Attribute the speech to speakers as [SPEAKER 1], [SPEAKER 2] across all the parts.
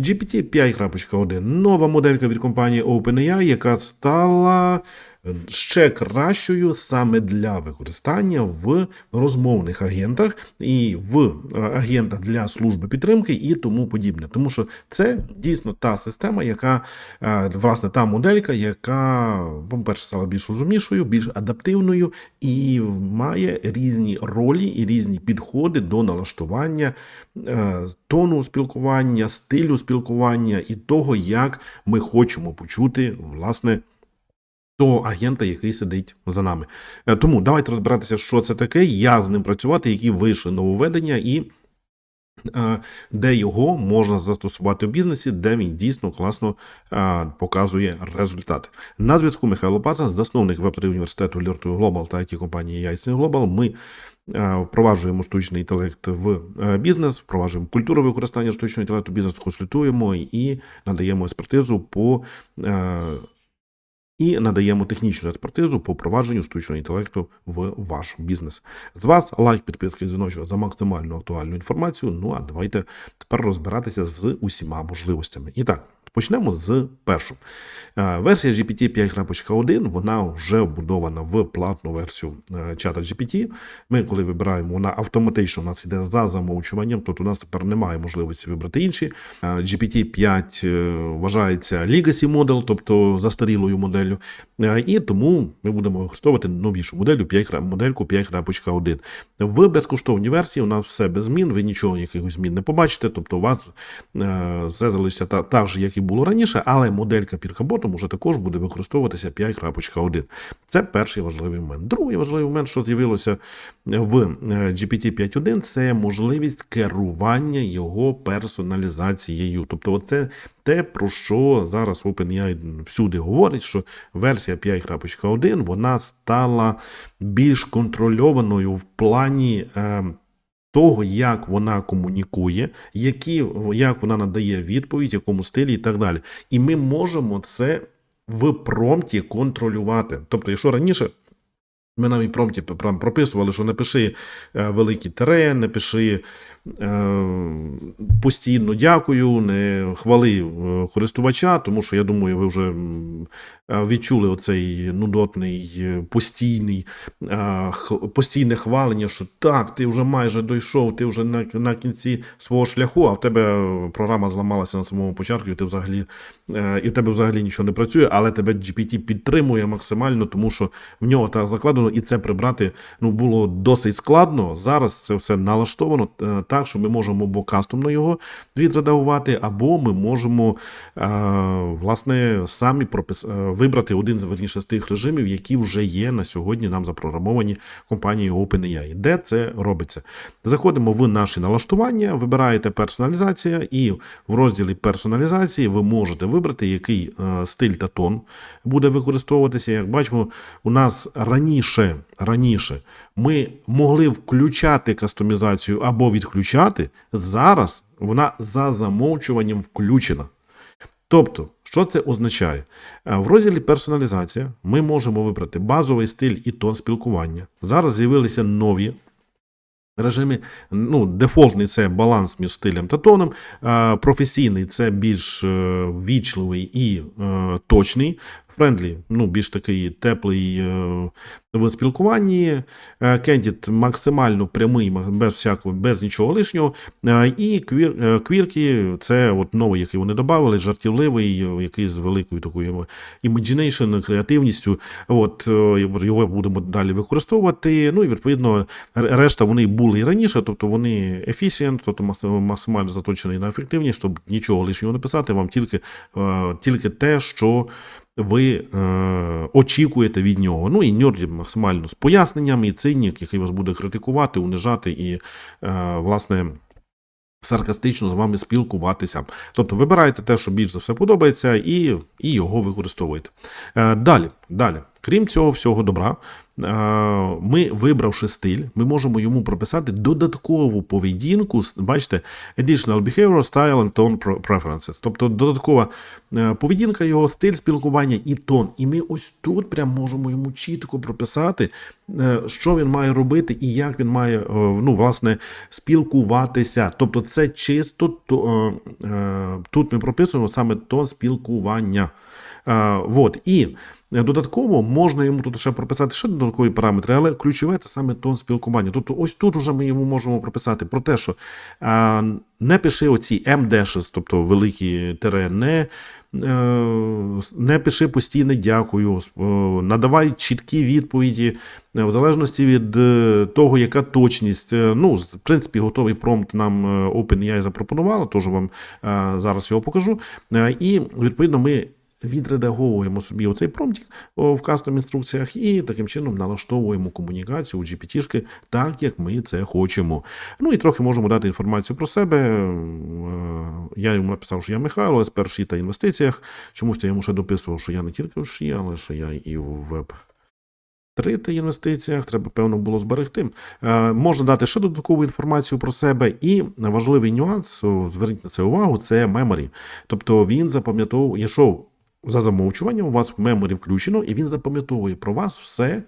[SPEAKER 1] GPT 5.1 нова моделька від компанії OpenAI, яка стала ще кращою саме для використання в розмовних агентах і в е, агентах для служби підтримки і тому подібне. Тому що це дійсно та система, яка е, власне та моделька, яка, по-перше, стала більш розумнішою, більш адаптивною і має різні ролі і різні підходи до налаштування е, тону спілкування, стилю спілкування і того, як ми хочемо почути власне того агента, який сидить за нами. Е, Тому давайте розбиратися, що це таке, як з ним працювати, які вийшли нововведення і. е, Де його можна застосувати в бізнесі, де він дійсно класно е, показує результати. На зв'язку Михайло Пацан, засновник веб-3 університету to Global та it компанії Яйцин Global. Ми впроваджуємо штучний інтелект в бізнес, впроваджуємо культуру використання штучного інтелекту бізнес, консультуємо і надаємо експертизу по і надаємо технічну експертизу по впровадженню штучного інтелекту в ваш бізнес. З вас лайк, підписка і дзвіночок за максимально актуальну інформацію. Ну а давайте тепер розбиратися з усіма можливостями. І так. Почнемо з першого. Е, Версія GPT 5.1, вона вже вбудована в платну версію е, чата GPT. Ми, коли вибираємо, вона автоматично у нас йде за замовчуванням, тобто у нас тепер немає можливості вибрати інші. Е, GPT 5 е, вважається legacy model, тобто застарілою моделлю. І тому ми будемо використовувати новішу модель, 5, модельку 5.1. В безкоштовній версії у нас все без змін, ви нічого якихось змін не побачите, тобто у вас все залишиться та- так же, як і було раніше, але моделька під капотом уже також буде використовуватися 5.1. Це перший важливий момент. Другий важливий момент, що з'явилося в е, GPT 5.1, це можливість керування його персоналізацією. Тобто, це те, про що зараз OpenAI всюди говорить, що версія 5.1 вона стала більш контрольованою в плані. Того, як вона комунікує, які, як вона надає відповідь, якому стилі і так далі. І ми можемо це в промпті контролювати. Тобто, якщо раніше ми навіть прям прописували, що не пиши е, великі е, постійно дякую, не хвали е, користувача, тому що я думаю, ви вже е, відчули оцей нудотний постійний, постійне хвалення, що так, ти вже майже дійшов, ти вже на, на кінці свого шляху, а в тебе програма зламалася на самому початку, і ти взагалі і в тебе взагалі нічого не працює, але тебе GPT підтримує максимально, тому що в нього так закладено, і це прибрати ну, було досить складно. Зараз це все налаштовано так, що ми можемо або кастомно його відредагувати, або ми можемо е, власне самі пропис... е, вибрати один верніше з тих режимів, які вже є на сьогодні нам запрограмовані компанією OpenAI. Де це робиться? Заходимо в наші налаштування, вибираєте персоналізація, і в розділі персоналізації ви можете вибрати, який е, стиль та тон буде використовуватися. Як бачимо, у нас раніше, раніше ми могли включати кастомізацію або відключати. Зараз вона за замовчуванням включена. Тобто, що це означає? Е, В розділі персоналізація ми можемо вибрати базовий стиль і тон спілкування. Зараз з'явилися нові режими. Ну, дефолтний це баланс між стилем та тоном. е, Професійний це більш е, ввічливий і точний. Френдлі, ну, більш такий теплий е, в спілкуванні. Е, Кендіт максимально прямий, без всякого, без нічого лишнього. Е, І квір, квірки це от новий, який вони додали, жартівливий, який з великою такою imagination, креативністю. От його будемо далі використовувати. Ну і відповідно решта вони були і раніше, тобто вони efficient, тобто максимально заточені на ефективність, щоб нічого лишнього не писати, вам тільки, тільки те, що ви е, очікуєте від нього. Ну і ньорді максимально з поясненням, і цинік, який вас буде критикувати, унижати і, е, власне. Саркастично з вами спілкуватися. Тобто вибираєте те, що більш за все подобається, і, і його використовуєте. Е, далі, Далі, крім цього всього добра, ми, вибравши стиль, ми можемо йому прописати додаткову поведінку. Бачите, additional behavior, style and tone preferences. Тобто додаткова е, поведінка, його стиль спілкування і тон. І ми ось тут прям можемо йому чітко прописати, е, що він має робити і як він має е, ну, власне, спілкуватися. Тобто, це чисто то, тут ми прописуємо саме тон спілкування. Е, вот. І додатково можна йому тут ще прописати ще додаткові параметри, але ключове це саме тон спілкування. Тобто, ось тут вже ми йому можемо прописати про те, що е, не пиши оці MDashes, тобто великі тире, не, е, не пиши постійне дякую, е, надавай чіткі відповіді е, в залежності від е, того, яка точність. Е, Ну, в принципі, готовий промпт нам е, OpenAI запропонувала, теж вам е, зараз його покажу. Е, І відповідно ми. Відредаговуємо собі оцей промптик о, в кастом інструкціях і таким чином налаштовуємо комунікацію у GPT-шки так, як ми це хочемо. Ну і трохи можемо дати інформацію про себе. Е, Я йому написав, що я Михайло, в ШІ та інвестиціях. Чомусь я йому ще дописував, що я не тільки в ШІ, але що я і в веб. Три та інвестиціях треба, певно, було зберегти. Е, можна дати ще додаткову інформацію про себе. І важливий нюанс, зверніть на це увагу, це memory. Тобто він запам'ятовує, якщо за замовчуванням у вас в меморі включено, і він запам'ятовує про вас все,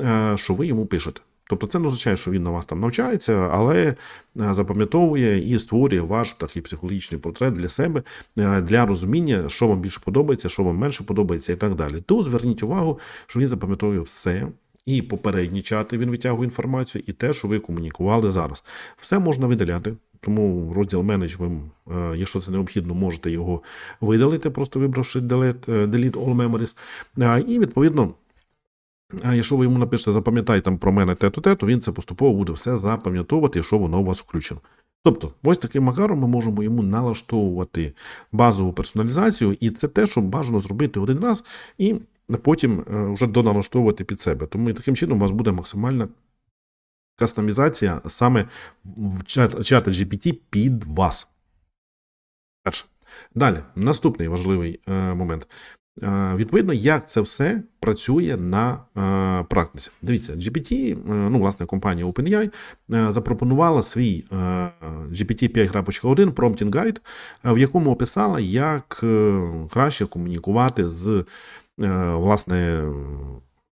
[SPEAKER 1] е, що ви йому пишете. Тобто це не означає, що він на вас там навчається, але е, запам'ятовує і створює ваш такий психологічний портрет для себе е, для розуміння, що вам більше подобається, що вам менше подобається, і так далі. То зверніть увагу, що він запам'ятовує все. І попередні чати він витягує інформацію, і те, що ви комунікували зараз. Все можна видаляти. Тому розділ менедж, ви, е, якщо це необхідно, можете його видалити, просто вибравши delete, е, delete all memories. Е, І відповідно. А якщо ви йому напишете, запам'ятай там про мене те-то, те, то він це поступово буде все запам'ятовувати, якщо воно у вас включено. Тобто, ось таким макаром ми можемо йому налаштовувати базову персоналізацію, і це те, що бажано зробити один раз, і потім е, вже доналаштовувати під себе. Тому таким чином у вас буде максимальна кастомізація саме в чата GPT під вас. Перше. Далі, наступний важливий е, момент. Е, відповідно, як це все працює на практиці. Дивіться, GPT, ну, власне, компанія OpenAI запропонувала свій GPT 5.1 Prompting Guide, в якому описала, як краще комунікувати з власне.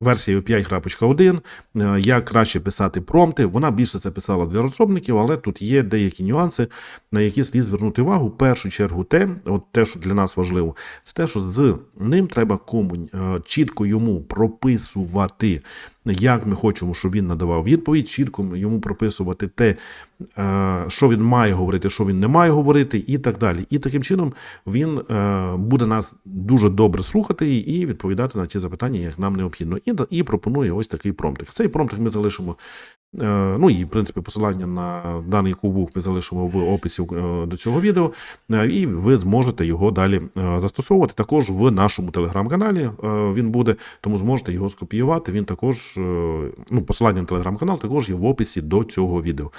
[SPEAKER 1] Версією 5.1, е, як краще писати промпти. Вона більше це писала для розробників, але тут є деякі нюанси, на які слід звернути увагу. В першу чергу, те, от те, що для нас важливо, це те, що з ним треба комунь е, чітко йому прописувати, як ми хочемо, щоб він надавав відповідь, чітко йому прописувати те, е, що він має говорити, що він не має говорити, і так далі. І таким чином він е, буде нас дуже добре слухати і відповідати на ті запитання, як нам необхідно. І, і пропонує ось такий промптик. Цей промптик ми залишимо. е, Ну і в принципі посилання на даний кубок ми залишимо в описі е, до цього відео, е, і ви зможете його далі застосовувати. Також в нашому телеграм-каналі він буде, тому зможете його скопіювати. Він також, ну, посилання на телеграм-канал також є в описі до цього відео.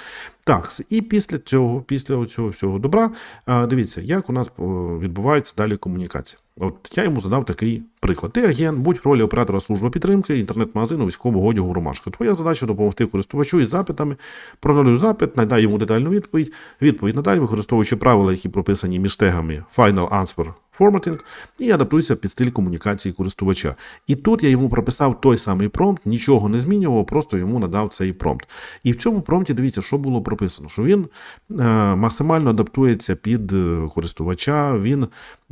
[SPEAKER 1] Так, і після цього, після цього всього добра, дивіться, як у нас відбувається далі комунікація. От я йому задав такий приклад. Ти агент, будь ролі оператора служби підтримки, інтернет-магазину військового одягу Ромашка. Твоя задача допомогти користувачу із запитами. проаналізуй запит, надай йому детальну відповідь. Відповідь надай, використовуючи правила, які прописані між тегами Final Answer Formatting, і адаптуйся під стиль комунікації користувача. І тут я йому прописав той самий промпт, нічого не змінював, просто йому надав цей промпт. І в цьому промпті дивіться, що було прописано, що він е, максимально адаптується під е, користувача, він е,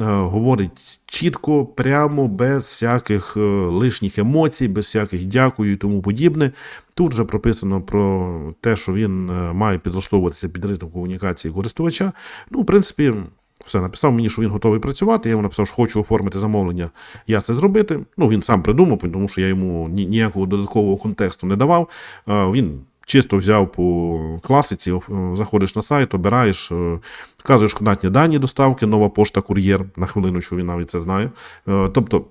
[SPEAKER 1] говорить чітко, прямо, без всяких лишніх емоцій, без всяких дякую і тому подібне. Тут вже прописано про те, що він має підлаштовуватися під ритм комунікації користувача. Ну, в принципі, все, написав мені, що він готовий працювати. Я йому написав, що хочу оформити замовлення, я це зробити. Ну, він сам придумав, тому що я йому ніякого додаткового контексту не давав. Він чисто взяв по класиці, е, заходиш на сайт, обираєш, е, вказуєш контактні дані доставки, нова пошта, кур'єр. На хвилину, що він навіть це знає. Е, Тобто.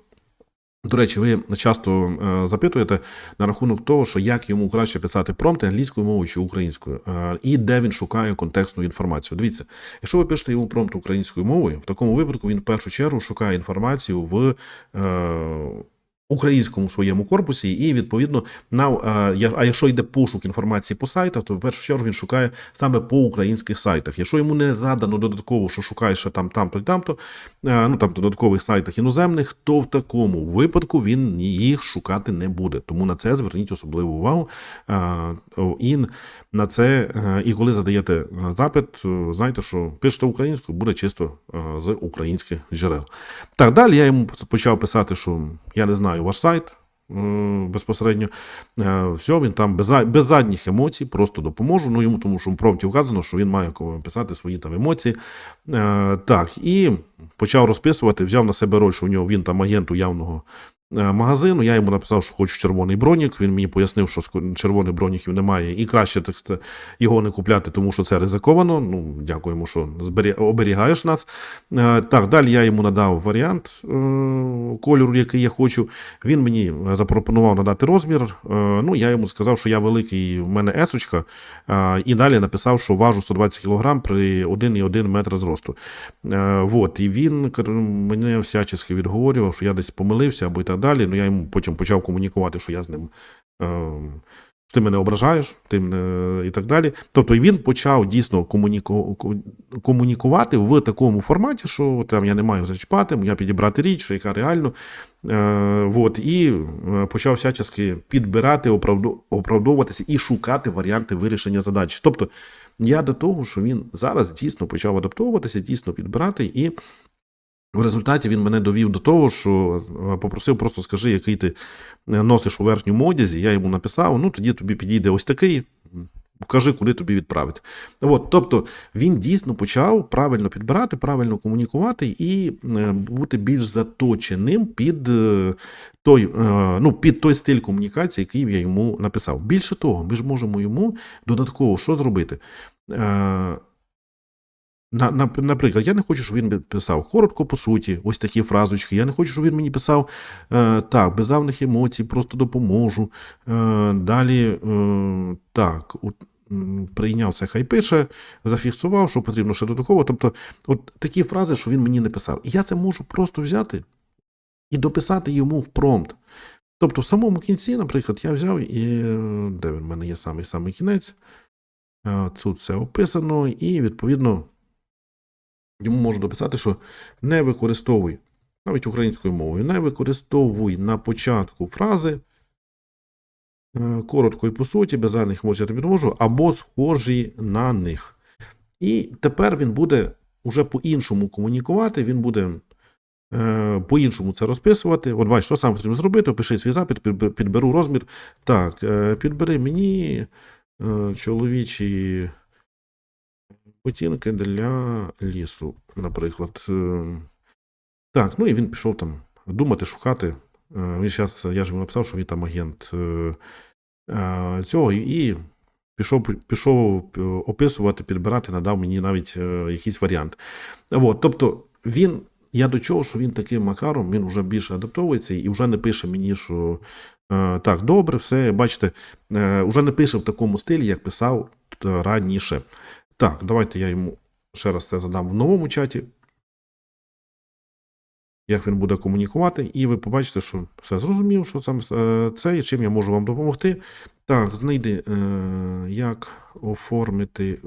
[SPEAKER 1] До речі, ви часто е, запитуєте на рахунок того, що як йому краще писати промпти англійською мовою чи українською, е, і де він шукає контекстну інформацію. Дивіться, якщо ви пишете йому промпт українською мовою, в такому випадку він в першу чергу шукає інформацію в е, українському своєму корпусі, і відповідно на е, а якщо йде пошук інформації по сайтах, то в першу чергу він шукає саме по українських сайтах. Якщо йому не задано додатково, що шукає ще там, там, то і там, то е, ну там додаткових сайтах іноземних, то в такому випадку він їх шукати не буде. Тому на це зверніть особливу увагу. Е, І на це, і коли задаєте запит, знайте, що пишете українською, буде чисто з українських джерел. Так, далі я йому почав писати, що я не знаю ваш сайт е, безпосередньо. Е, Все, він там без, без задніх емоцій, просто допоможу. Ну йому, тому що в промпті вказано, що він має писати свої там емоції. Е, Так, і почав розписувати, взяв на себе роль, що у нього він там агент уявного е, магазину. Я йому написав, що хочу червоний бронік. Він мені пояснив, що червоних броніків немає, і краще так його не купляти, тому що це ризиковано. Ну, дякуємо, що оберігаєш нас. Е, Так, далі я йому надав варіант е, кольору, який я хочу. Він мені запропонував надати розмір. Е, Ну, я йому сказав, що я великий, в мене есочка, е, і далі написав, що важу 120 кг при 1,1 метр зросту. Е, Вот, і він мене всячески відговорював, що я десь помилився або і так далі. Ну, я йому потім почав комунікувати, що я з ним. е, Ти мене ображаєш, ти мене і так далі. Тобто він почав дійсно комуніку... комунікувати в такому форматі, що там я не маю зачіпати, я підібрати річ, що яка реально. Е, вот, і е, почав всячески підбирати, оправдовуватися і шукати варіанти вирішення задач. Тобто я до того, що він зараз дійсно почав адаптовуватися, дійсно підбирати, і в результаті він мене довів до того, що е, попросив просто скажи, який ти е, носиш у верхньому одязі. Я йому написав: ну тоді тобі підійде ось такий. Вкажи, куди тобі відправити. От, тобто він дійсно почав правильно підбирати, правильно комунікувати і е, бути більш заточеним під той, ну, під той стиль комунікації, який я йому написав. Більше того, ми ж можемо йому додатково що зробити. На, на, наприклад, я не хочу, щоб він писав коротко по суті, ось такі фразочки. Я не хочу, щоб він мені писав е, так, без завних емоцій, просто допоможу. Е, далі е, так, от, прийняв це, хай пише, зафіксував, що потрібно ще додатково. Тобто, от такі фрази, що він мені не писав. І я це можу просто взяти і дописати йому в промпт. Тобто, в самому кінці, наприклад, я взяв і е, де він в мене є самий самий кінець. Е, Тут все описано, і відповідно йому можу дописати, що не використовуй, навіть українською мовою, не використовуй на початку фрази е, коротко і по суті, без емоцій я тобі можу, або схожі на них. І тепер він буде уже по-іншому комунікувати, він буде е, по-іншому це розписувати. От бачиш, що саме потрібно зробити, опиши свій запит, підберу розмір. Так, е, підбери мені чоловічі ботинки для лісу, наприклад. Е, Так, ну і він пішов там думати, шукати. Е, Він зараз, я ж йому написав, що він там агент е, цього, і пішов, пішов описувати, підбирати, надав мені навіть якийсь варіант. От, тобто він. Я до чого, що він таким макаром, він вже більше адаптовується і вже не пише мені, що так, добре, все, бачите, вже не пише в такому стилі, як писав раніше. Так, давайте я йому ще раз це задам в новому чаті. Як він буде комунікувати, і ви побачите, що все зрозумів, що саме е, це і чим я можу вам допомогти. Так, знайди, е, як оформити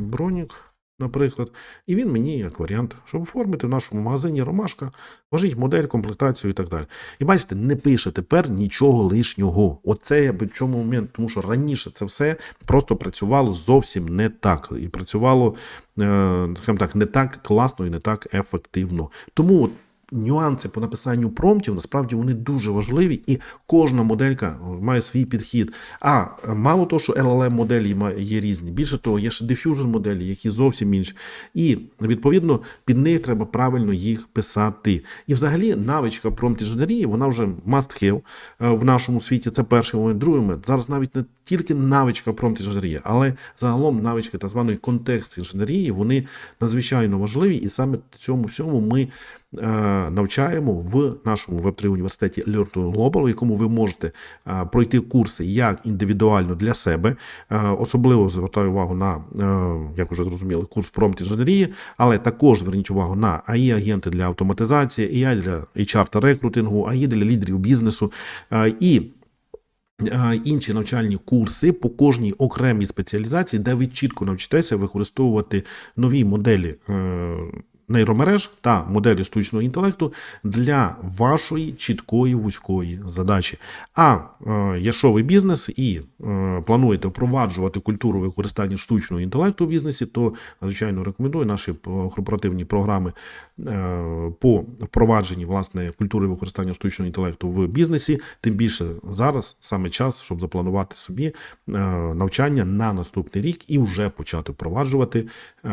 [SPEAKER 1] бронік, наприклад. І він мені, як варіант, щоб оформити в нашому магазині Ромашка, вважіть модель, комплектацію і так далі. І бачите, не пише тепер нічого лишнього. Оце я би в чому момент, тому що раніше це все просто працювало зовсім не так. І працювало, е, скажімо так, не так класно і не так ефективно. Тому от нюанси по написанню промптів насправді вони дуже важливі, і кожна моделька має свій підхід. А мало того, що LLM моделі є різні, більше того, є ще diffusion моделі, які зовсім інші. І відповідно під них треба правильно їх писати. І взагалі навичка промпт інженерії, вона вже must have е, в нашому світі. Це перший момент. Другий момент. Зараз навіть не тільки навичка промпт інженерії, але загалом навички так званої контекст інженерії, вони надзвичайно важливі, і саме цьому всьому ми навчаємо в нашому Web3 університеті Learn Global, в якому ви можете е, пройти курси як індивідуально для себе. Е, Особливо звертаю увагу на, е, як вже зрозуміли, курс промпт інженерії, але також зверніть увагу на АІ агенти для автоматизації, AI для HR та рекрутингу, АІ для лідерів бізнесу. Е, І е, інші навчальні курси по кожній окремій спеціалізації, де ви чітко навчитеся використовувати нові моделі. Нейромереж та моделі штучного інтелекту для вашої чіткої вузької задачі. А е, якщо ви бізнес і е, плануєте впроваджувати культуру використання штучного інтелекту в бізнесі, то звичайно рекомендую наші е, корпоративні програми е, по впровадженні власне культури використання штучного інтелекту в бізнесі. Тим більше зараз саме час, щоб запланувати собі е, навчання на наступний рік і вже почати впроваджувати е,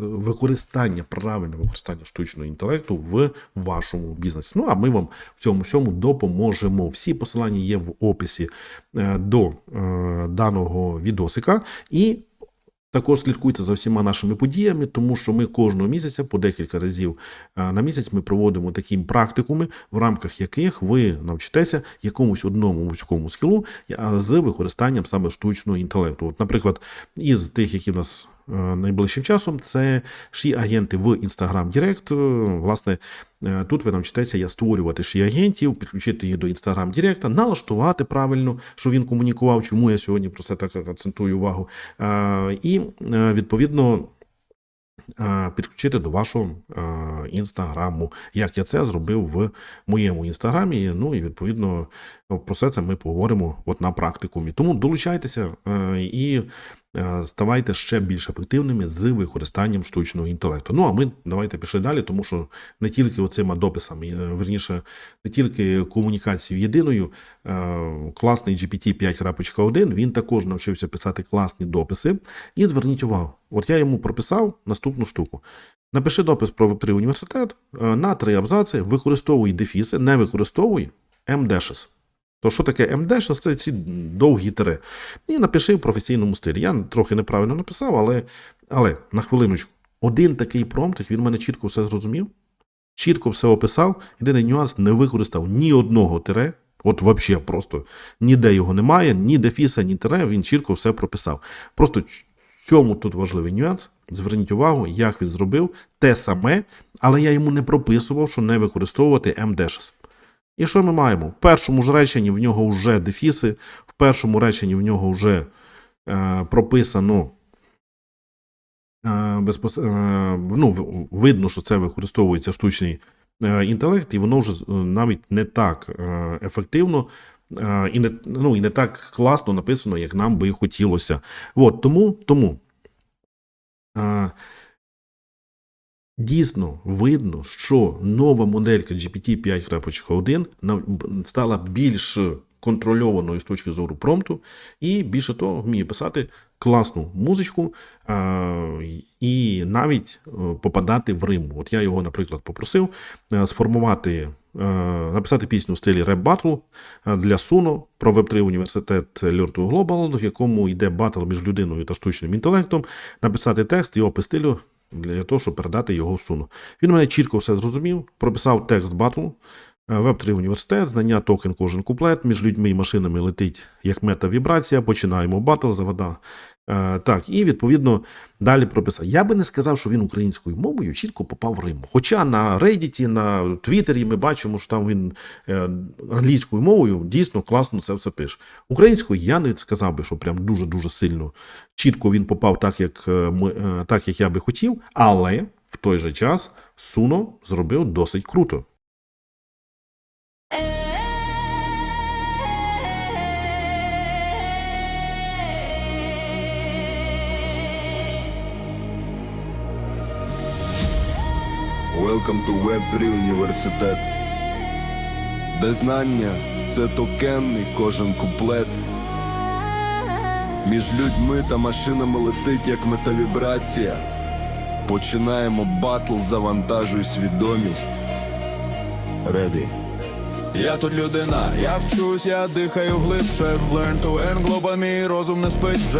[SPEAKER 1] використання правильне використання штучного інтелекту в вашому бізнесі. Ну а ми вам в цьому всьому допоможемо. Всі посилання є в описі е, до е, даного відосика і. Також слідкуйте за всіма нашими подіями, тому що ми кожного місяця по декілька разів е, на місяць ми проводимо такі практикуми, в рамках яких ви навчитеся якомусь одному вузькому скілу з використанням саме штучного інтелекту. От, наприклад, із тих, які в нас найближчим часом, це ші агенти в Instagram Direct. Власне, е, тут ви навчитеся я створювати ші агентів, підключити їх до Instagram Директа, налаштувати правильно, щоб він комунікував. Чому я сьогодні про це так акцентую увагу. Е, І е, відповідно. Підключити до вашого інстаграму, як я це зробив в моєму інстаграмі. Ну і відповідно про все це ми поговоримо от на практикумі. Тому долучайтеся і ставайте ще більш ефективними з використанням штучного інтелекту. Ну а ми давайте пішли далі, тому що не тільки оцими дописами, е, верніше, не тільки комунікацією єдиною, е, класний GPT 5.1, він також навчився писати класні дописи. І зверніть увагу, от я йому прописав наступну штуку. Напиши допис про Web3 університет е, на три абзаци, використовуй дефіси, не використовуй MDSHS. То що таке MDSHS? Це ці довгі тире. І напиши в професійному стилі. Я трохи неправильно написав, але, але на хвилиночку, один такий промпт, він мене чітко все зрозумів, чітко все описав. Єдиний нюанс не використав ні одного тире. От взагалі просто ніде його немає, ні дефіса, ні тире, він чітко все прописав. Просто в чому тут важливий нюанс? Зверніть увагу, як він зробив те саме, але я йому не прописував, що не використовувати MDSHS. І що ми маємо? В першому ж реченні в нього вже дефіси, в першому реченні в нього вже е, прописано. Е, безпос... е, ну, видно, що це використовується штучний е, інтелект, і воно вже навіть не так ефективно і, не, ну, і не так класно написано, як нам би хотілося. От, тому, тому Дійсно видно, що нова моделька GPT 5.1 нав- б- стала більш контрольованою з точки зору промпту, і більше того, вміє писати класну музичку і навіть е, попадати в Рим. От я його, наприклад, попросив е, сформувати, е, написати пісню в стилі реп батл для Суно про Web3 університет Learn to Global, в якому йде батл між людиною та штучним інтелектом, написати текст і опис стилю для того, щоб передати його суну. Він мене чітко все зрозумів, прописав текст батл, веб 3 університет, знання токен кожен куплет, між людьми і машинами летить як мета-вібрація, починаємо батл, завода. Е, так, і відповідно далі прописав. Я би не сказав, що він українською мовою чітко попав в Рим. Хоча на Reddit, на Твіттері ми бачимо, що там він е, англійською мовою дійсно класно це все пише. Українською я не сказав би, що прям дуже-дуже сильно чітко він попав так, як, е, е, так, як я би хотів, але в той же час Суно зробив досить круто.
[SPEAKER 2] Welcome to Web3 університет. Де знання це токенний кожен куплет. Між людьми та машинами летить як метавібрація. Починаємо батл, завантажуй свідомість. Ready. Я тут людина, я вчусь, я дихаю глибше. Learn to earn, глоба мій розум не спить вже.